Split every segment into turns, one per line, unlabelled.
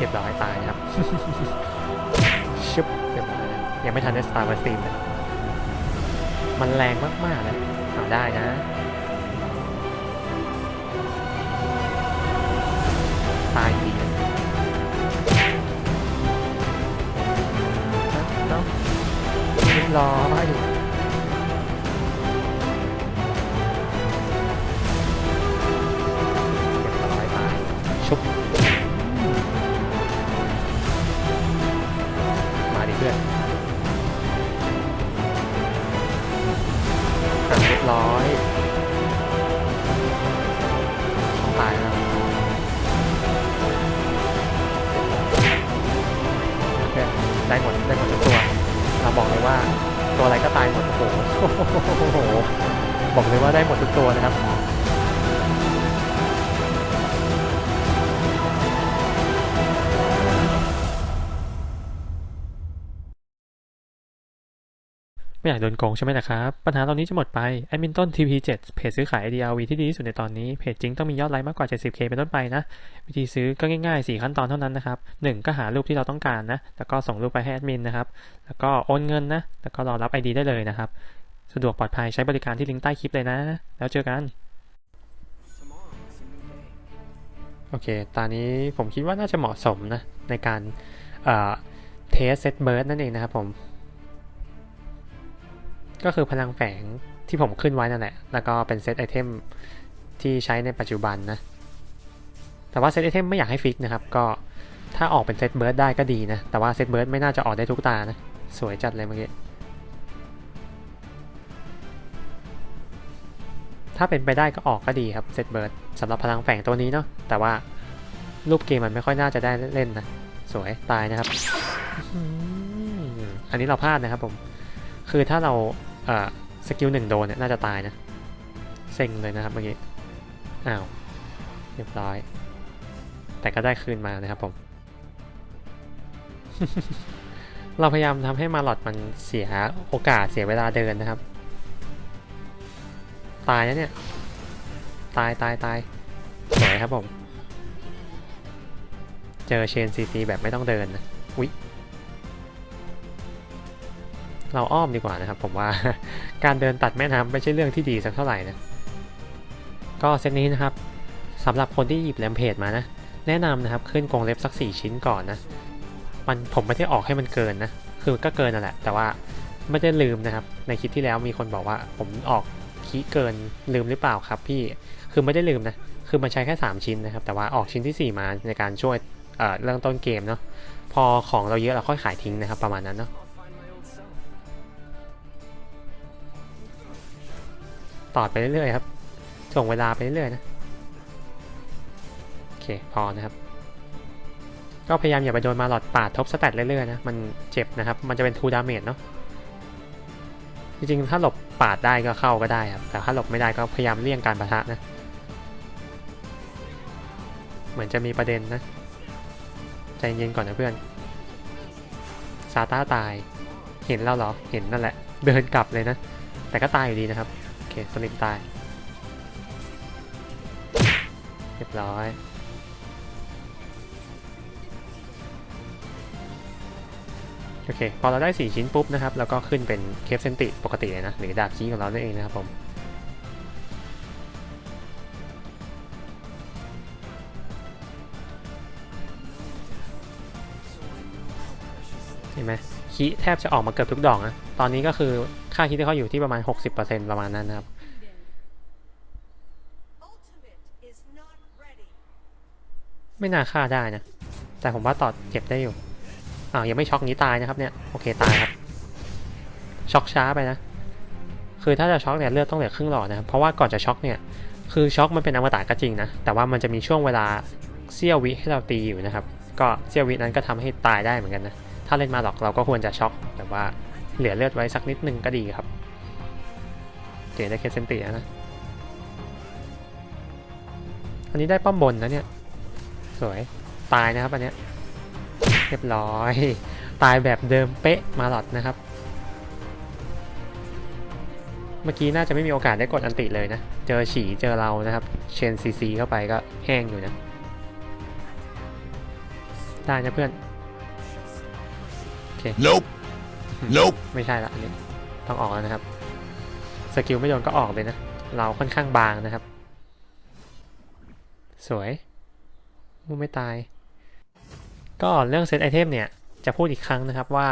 เรียบร้อยตายนะครับชุบเรียบร้อยนะยังไม่ทันได้สตาร์บัสตีมเลยมันแรงมากๆนะเอาได้นะตายดีนะเอ้าเรียบร้อย ได้หมดได้หมดทุกตัว เราบอกเลยว่าตัวอะไรก็ตายหมดโอ้โหโอ้โหบอกเลยว่าได้หมดทุกตัวนะครับ ไม่อยากโดนโกงใช่ไหมนะครับ ปัญหาเหล่านี้จะหมดไปแอดมินต้น TP7 เพจซื้อขาย DRV ที่ดีที่สุดในตอนนี้ เพจจริงต้องมียอดไลค์มากกว่า 70k เป็นต้นไปนะ วิธีซื้อก็ง่ายๆ 4 ขั้นตอนเท่านั้นนะครับ 1 ก็หารูปที่เราต้องการนะ แล้วก็ส่งรูปไปให้แอดมินนะครับ แล้วก็โอนเงินนะ แล้วก็รอรับ ID ได้เลยนะครับ สะดวกปลอดภัยใช้บริการที่ลิงก์ใต้คลิปเลยนะ แล้วเจอกัน โอเค ตอนนี้ผมคิดว่าน่าจะเหมาะสมนะในการเทสเซตเบิร์ดนั่นเองนะครับผม ก็คือพลังแฝงที่ผมขึ้นไว้นั่นแหละ แล้วก็เป็นเซตไอเทมที่ใช้ในปัจจุบันนะ แต่ว่าเซตไอเทมไม่อยากให้ฟิกนะครับ ก็ถ้าออกเป็นเซตเบิร์ดได้ก็ดีนะ แต่ว่าเซตเบิร์ดไม่น่าจะออกได้ทุกตานะ สวยจัดเลยเมื่อกี้ ถ้าเป็นไปได้ก็ออกก็ดีครับเซตเบิร์ดสำหรับพลังแฝงตัวนี้เนาะ แต่ว่ารูปเกมมันไม่ค่อยน่าจะได้เล่นนะ สวยตายนะครับ อันนี้เราพลาดนะครับผม คือถ้าเรา อ่อสกิลหนึ่งโดนเนี่ยน่าจะตายนะเซ็งเลยนะครับเมื่อกี้ อ้าว เรียบร้อย แต่ก็ได้คืนมานะครับผม เราพยายามทำให้มาหลอดมันเสียโอกาสเสียเวลาเดินนะครับ ตายนะเนี่ย ตายตายตายสวยครับผม เจอเชนซีซีแบบไม่ต้องเดินนะอุ๊ย เราอ้อมดีกว่านะครับ ผมว่าการเดินตัดแม่น้ำไม่ใช่เรื่องที่ดีสักเท่าไหร่นะก็เซตนี้นะครับสำหรับคนที่หยิบแรมเพจมานะ แนะนำนะครับขึ้นกรงเล็บสัก 4 ชิ้นก่อนนะมันผมไม่ได้ออกให้มันเกินนะคือก็เกินนั่นแหละ แต่ว่าไม่ได้ลืมนะครับ ในคลิปที่แล้วมีคนบอกว่าผมออกคีย์เกินลืมหรือเปล่าครับพี่คือไม่ได้ลืมนะคือมันใช้แค่ 3 ชิ้นนะครับ แต่ว่าออกชิ้นที่ 4 มาในการช่วยเอ่อเริ่มต้นเกมเนาะพอของเราเยอะเราค่อยขายทิ้งนะครับ ประมาณนั้นเนาะ ตอดไปเรื่อยๆครับส่งเวลาไปเรื่อยๆนะโอเคพอนะครับ ก็พยายามอย่าไปโดนมาหลอดปาดทบสแตทเรื่อยๆนะมันเจ็บนะครับ มันจะเป็นทูดาเมจเนาะจริงๆ ถ้าหลบปาดได้ก็เข้าก็ได้ครับ แต่ถ้าหลบไม่ได้ก็พยายามเลี่ยงการปะทะนะ เหมือนจะมีประเด็นนะ ใจเย็นก่อนนะเพื่อน ซาต้าตาย เห็นแล้วเหรอ เห็นนั่นแหละ เดินกลับเลยนะ แต่ก็ตายอยู่ดีนะครับ เคสลิมตาย เรียบร้อยโอเคพอเราได้ 4 ชิ้นปุ๊บนะครับแล้วก็ขึ้นเป็นเคฟเซนติปกติเลยนะหรือดาบชี้ของเรานั่นเองนะครับผมเห็นไหมคีแทบจะออกมาเกือบทุกดอกนะตอนนี้ก็คือ ค่าคีที่เขาอยู่ที่ประมาณ 60%ประมาณนั้นนะครับ ไม่น่าฆ่าได้นะ แต่ผมว่าตอดเก็บได้อยู่อ้าวยังไม่ช็อกนี้ตายนะครับเนี่ย โอเคตายครับ ช็อกช้าไปนะ คือถ้าจะช็อกเนี่ยเลือดต้องเหลือครึ่งหลอดนะครับเพราะว่าก่อนจะช็อกเนี่ย คือช็อกมันเป็นอมตะก็จริงนะ แต่ว่ามันจะมีช่วงเวลาเสี้ยววิให้เราตีอยู่นะครับ ก็เสี้ยววินั้นก็ทำให้ตายได้เหมือนกันนะ ถ้าเล่นมาหรอกเราก็ควรจะช็อกแต่ว่า เหลือเลือดไว้สักนิดหนึ่งก็ดีครับเจได้เคสเซนตีแล้วนะ อันนี้ได้ป้อมบนนะเนี่ย สวย ตายนะครับอันเนี้ย เรียบร้อย ตายแบบเดิมเป๊ะมาหลอดนะครับ เมื่อกี้น่าจะไม่มีโอกาสได้กดอันติเลยนะ เจอฉีเจอเรานะครับ เชนซีซีเข้าไปก็แห้งอยู่นะ ได้นะเพื่อน
Nope. Nope.
ไม่ใช่ละอันนี้ต้องออกแล้วนะครับ สกิลไม่โดนก็ออกเลยนะ เราค่อนข้างบางนะครับ สวยมูไม่ตาย ก็เรื่องเซตไอเทมเนี่ย จะพูดอีกครั้งนะครับว่า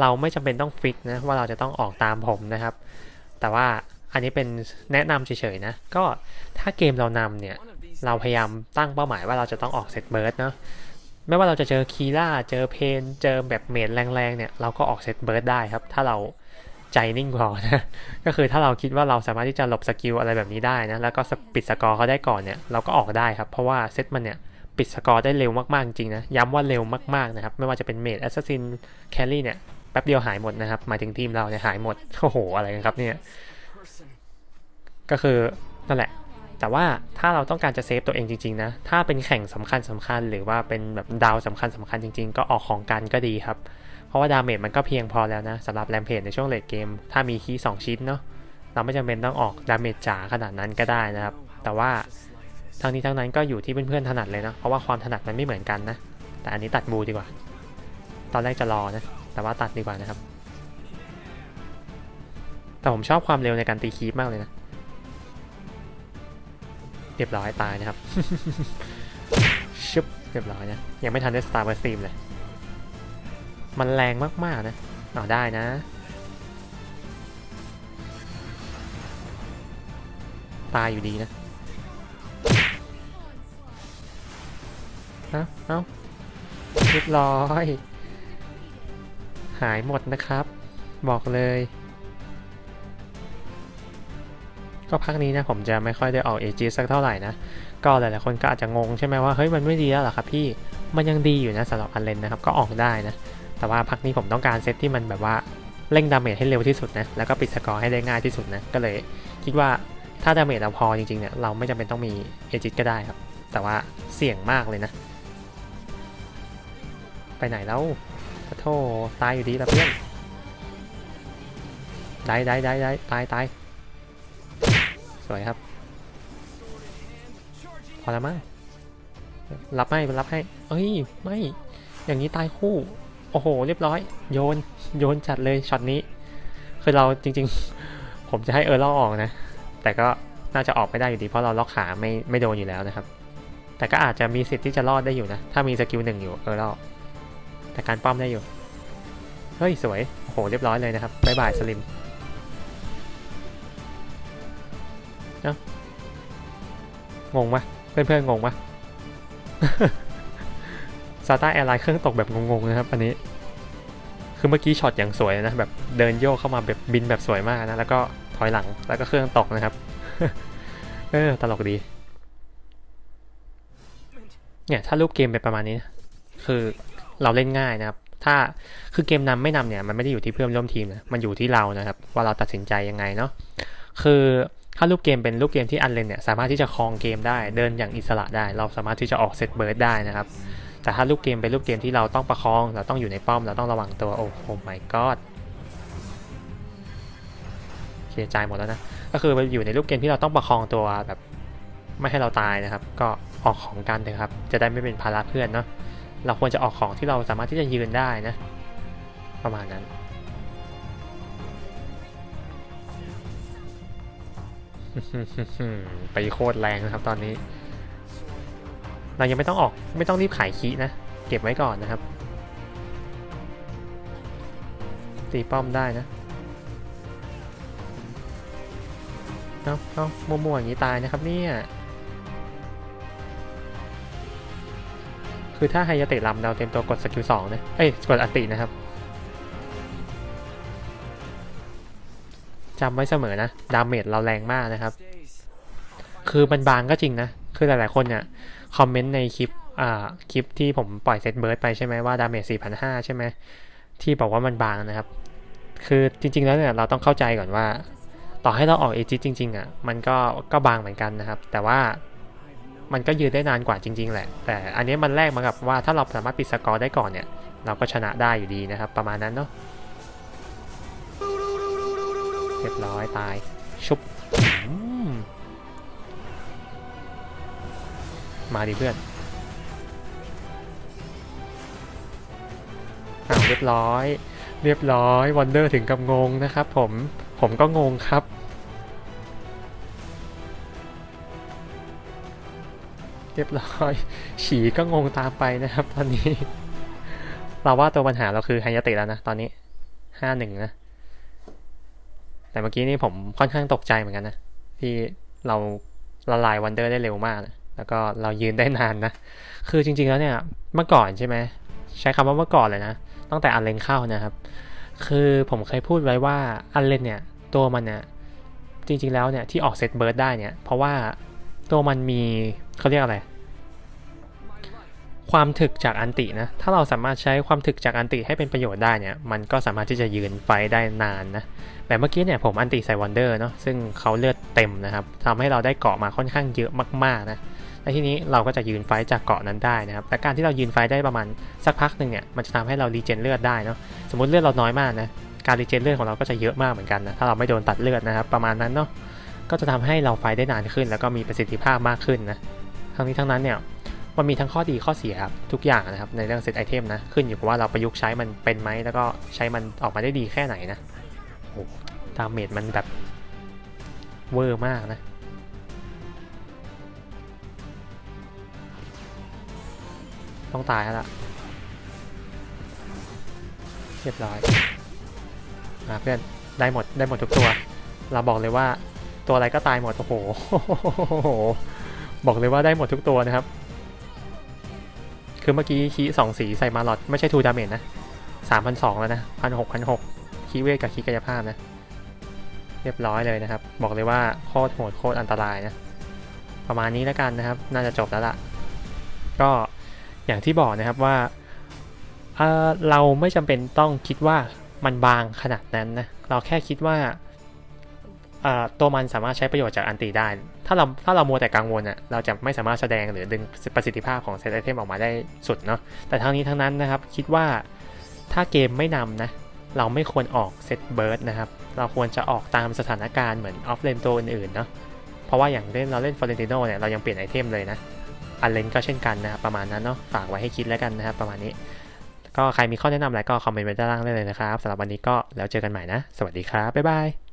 เราไม่จำเป็นต้องฟิกนะว่าเราจะต้องออกตามผมนะครับ แต่ว่าอันนี้เป็นแนะนำเฉยๆนะ ก็ถ้าเกมเรานำเนี่ย เราพยายามตั้งเป้าหมายว่าเราจะต้องออกเซตเบิร์ดเนาะ ไม่ว่าเราจะเจอคีล่าเจอเพน เจอแบบเมดแรงๆเนี่ย เราก็ออกเซตเบิร์ดได้ครับ ถ้าเราใจนิ่งพอนะ ก็คือถ้าเราคิดว่าเราสามารถที่จะหลบสกิลอะไรแบบนี้ได้นะ แล้วก็ปิดสกอร์เขาได้ก่อนเนี่ย เราก็ออกได้ครับ เพราะว่าเซตมันเนี่ยปิดสกอร์ได้เร็วมากๆจริงนะ ย้ำว่าเร็วมากๆนะครับ ไม่ว่าจะเป็นเมดแอสซัสซินแคลรี่เนี่ยแป๊บเดียวหายหมดนะครับหมายถึงทีมเราเนี่ยหายหมด โอ้โห อะไรกันครับเนี่ย ก็คือนั่นแหละ แต่ว่าถ้าเราต้องการจะเซฟตัวเองจริงๆนะถ้าเป็นแข่งสำคัญสคัญๆหรือว่าเป็นแบบดาวสำคัญสคัญๆจริงๆ ก็ออกของกันก็ดีครับ เพราะว่าดาเมจมันก็เพียงพอแล้วนะสำหรับแรมเพจในช่วงเลดเกม ถ้ามีคีย์สองชิ้นเนาะเราไม่จำเป็นต้องออกดาเมจจ๋าขนาดนั้นก็ได้นะครับ แต่ว่าทั้งนี้ทั้งนั้นก็อยู่ที่เพื่อนๆถนัดเลยนะเพราะว่าความถนัดมันไม่เหมือนกันนะแต่อันนี้ตัดบูดีกว่า ตอนแรกจะรอนะแต่ว่าตัดดีกว่านะครับแต่ผมชอบความเร็วในการตีคีปมากเลยนะ เรียบร้อยตายนะครับชุบเรียบร้อยนะยังไม่ทันได้สตาร์เบอร์ซีมเลย มันแรงมากๆนะเอาได้นะ ตายอยู่ดีนะเอ้าเอาเรียบร้อย หายหมดนะครับ บอกเลย ก็พักนี้นะผมจะไม่ค่อยได้ออกเอจสักเท่าไหร่นะ ก็หลายๆคนก็อาจจะงงใช่ไหมว่าเฮ้ยมันไม่ดีแล้วหรอครับพี่ มันยังดีอยู่นะสำหรับอันเลนนะครับก็ออกได้นะ แต่ว่าพักนี้ผมต้องการเซตที่มันแบบว่าเร่งดาเมจให้เร็วที่สุดนะ แล้วก็ปิดสกอร์ให้ได้ง่ายที่สุดนะ ก็เลยคิดว่าถ้าดาเมจเราพอจริงๆเนี่ยเราไม่จำเป็นต้องมีเอจิตก็ได้ครับ แต่ว่าเสี่ยงมากเลยนะ ไปไหนแล้วขอโทษตายอยู่ดีละเพื่อน ได้ได้ได้ได้ตายตาย สวยครับพอแล้วมั้งรับให้รับให้ เอ้ย ไม่ อย่างนี้ตายคู่ โอ้โห เรียบร้อย โยน โยนจัดเลยช็อตนี้ คือเราจริง ๆ ผมจะให้เออร์ลอออกนะ แต่ก็น่าจะออกไม่ได้อยู่ดีเพราะเราล็อกขาไม่ไม่โดนอยู่แล้วนะครับ แต่ก็อาจจะมีสิทธิ์ที่จะรอดได้อยู่นะ ถ้ามีสกิลหนึ่งอยู่เออร์ลอแต่การป้อมได้อยู่ เฮ้ย สวย โอ้โห เรียบร้อยเลยนะครับบ๊ายบายสลิม งงปะเพื่อนๆงงปะซาต้าแอร์ไลน์เครื่องตกแบบงงๆนะครับ อันนี้ คือเมื่อกี้ช็อตอย่างสวยนะ แบบเดินโยกเข้ามาแบบบินแบบสวยมากนะ แล้วก็ถอยหลังแล้วก็เครื่องตกนะครับ เออ ตลกดี เนี่ย ถ้ารูปเกมเป็นประมาณนี้นะคือเราเล่นง่ายนะครับ ถ้าคือเกมนำไม่นำเนี่ย มันไม่ได้อยู่ที่เพื่อนร่วมทีมนะ มันอยู่ที่เรานะครับ ว่าเราตัดสินใจยังไงเนาะคือ ถ้ารูปเกมเป็นรูปเกมที่อันเลนเนี่ยสามารถที่จะครองเกมได้เดินอย่างอิสระได้ เราสามารถที่จะออกเซตเบิร์ดได้นะครับ แต่ถ้ารูปเกมเป็นรูปเกมที่เราต้องประคอง เราต้องอยู่ในป้อม เราต้องระวังตัว โอ้โห my god เคลียร์ใจหมดแล้วนะ ก็คือไปอยู่ในรูปเกมที่เราต้องประคองตัวแบบไม่ให้เราตายนะครับ ก็ออกของกันเถอะครับ จะได้ไม่เป็นภาระเพื่อนเนาะ เราควรจะออกของที่เราสามารถที่จะยืนได้นะ ประมาณนั้น ไปโคตรแรงนะครับตอนนี้ เรายังไม่ต้องออกไม่ต้องรีบขายคีนะ เก็บไว้ก่อนนะครับ ตีป้อมได้นะเอาเอามัวๆอย่างนี้ตายนะครับเนี่ยคือถ้าไฮยาเตะลำเราเต็มตัวกดสกิลสองนะ เอ้ย กดอันตินะครับ จำไว้เสมอนะ ดาเมจเราแรงมากนะครับ คือมันบางก็จริงนะ คือหลายๆคนเนี่ย คอมเมนต์ในคลิป อ่า คลิปที่ผมปล่อยเซตเบิร์ดไปใช่ไหมว่าดาเมจ4,500 ใช่ไหม ที่บอกว่ามันบางนะครับ คือจริง ๆ แล้วเนี่ย เราต้องเข้าใจก่อนว่า ต่อให้เราออกเอจิจริง ๆ อะ มันก็ ก็บางเหมือนกันนะครับ แต่ว่า มันก็ยืนได้นานกว่าจริง ๆ แหละ แต่อันนี้มันแลกมากับว่าถ้าเราสามารถปิดสกอร์ได้ก่อนเนี่ย เราก็ชนะได้อยู่ดีนะครับ ประมาณนั้นเนาะ รียบร้อยตาย ชุบมมาดิเพื่อนอ้าวเรียบร้อย เรียบร้อยวันเดอร์ถึงกับงงนะครับผม ผมก็งงครับเรียบร้อย ฉีก็งงตามไปนะครับตอนนี้ เราว่าตัวปัญหาเราคือไฮยาติแล้วนะ ตอนนี้ห้าหนึ่งนะ แต่เมื่อกี้นี่ผมค่อนข้างตกใจเหมือนกันนะ ที่เราละลายวันเดอร์ได้เร็วมากนะแล้วก็เรายืนได้นานนะ คือจริงๆแล้วเนี่ยเมื่อก่อนใช่ไหมใช้คำว่าเมื่อก่อนเลยนะ ตั้งแต่อันเลนเข้านะครับ คือผมเคยพูดไว้ว่าอันเลนเนี่ยตัวมันเนี่ยจริงๆแล้วเนี่ยที่ออกเซตเบิร์ดได้เนี่ย เพราะว่าตัวมันมีเขาเรียกอะไร ความถึกจากอันตินะ ถ้าเราสามารถใช้ความถึกจากอันติให้เป็นประโยชน์ได้เนี่ย มันก็สามารถที่จะยืนไฟได้นานนะแต่เมื่อกี้เนี่ยผมอันติใส่วันเดอร์เนาะ ซึ่งเขาเลือดเต็มนะครับทำให้เราได้เกาะมาค่อนข้างเยอะมากๆนะ และทีนี้เราก็จะยืนไฟจากเกาะนั้นได้นะครับ แต่การที่เรายืนไฟได้ประมาณสักพักหนึ่งเนี่ย มันจะทำให้เรารีเจนเลือดได้เนาะ สมมติเลือดเราน้อยมากนะ การรีเจนเลือดของเราก็จะเยอะมากเหมือนกันนะ ถ้าเราไม่โดนตัดเลือดนะครับประมาณนั้นเนาะ ก็จะทำให้เราไฟได้นานขึ้น แล้วก็มีประสิทธิภาพมากขึ้นนะ ทั้งนี้ทั้งนั้นเนี่ย มันมีทั้งข้อดีข้อเสียครับทุกอย่างนะครับในเรื่องเซตไอเทมนะ ขึ้นอยู่กับว่าเราประยุกต์ใช้มันเป็นไหมแล้วก็ใช้มันออกมาได้ดีแค่ไหนนะโอ้ดาเมจมันแบบเวอร์มากนะต้องตายแล้วล่ะเรียบร้อยมาเพื่อนได้หมดได้หมดทุกตัว เราบอกเลยว่าตัวอะไรก็ตายหมดโอ้โหบอกเลยว่าได้หมดทุกตัวนะครับ คือเมื่อกี้คีสองสีใส่มาหลอดไม่ใช่ทูดาเมจนะสามพันสองแล้วนะพันหกพันหกคีเวทกับคีกายภาพนะ เรียบร้อยเลยนะครับ บอกเลยว่าโคตรโหดโคตรอันตรายนะ ประมาณนี้แล้วกันนะครับ น่าจะจบแล้วล่ะ ก็อย่างที่บอกนะครับว่าเเราไม่จำเป็นต้องคิดว่ามันบางขนาดนั้นนะ เราแค่คิดว่า ตัวมันสามารถใช้ประโยชน์จากอันตีได้ ถ้าเราถ้าเรามัวแต่กังวลอะเราจะไม่สามารถแสดงหรือดึงประสิทธิภาพของเซตไอเทมออกมาได้สุดเนาะแต่ทั้งนี้ทั้งนั้นนะครับ คิดว่าถ้าเกมไม่นำนะเราไม่ควรออกเซตเบิร์ดนะครับ เราควรจะออกตามสถานการณ์เหมือนออฟเลนตัวอื่นๆเนาะเพราะว่าอย่างเล่นเราเล่นฟอร์เรนติโนเนี่ยเรายังเปลี่ยนไอเทมเลยนะอันเลนก็เช่นกันนะครับประมาณนั้นเนาะฝากไว้ให้คิดแล้วกันนะครับประมาณนี้ ก็ใครมีข้อแนะนำอะไรก็คอมเมนต์ไว้ด้านล่างได้เลยนะครับสำหรับวันนี้ก็แล้วเจอกันใหม่นะ สวัสดีครับบ๊ายบาย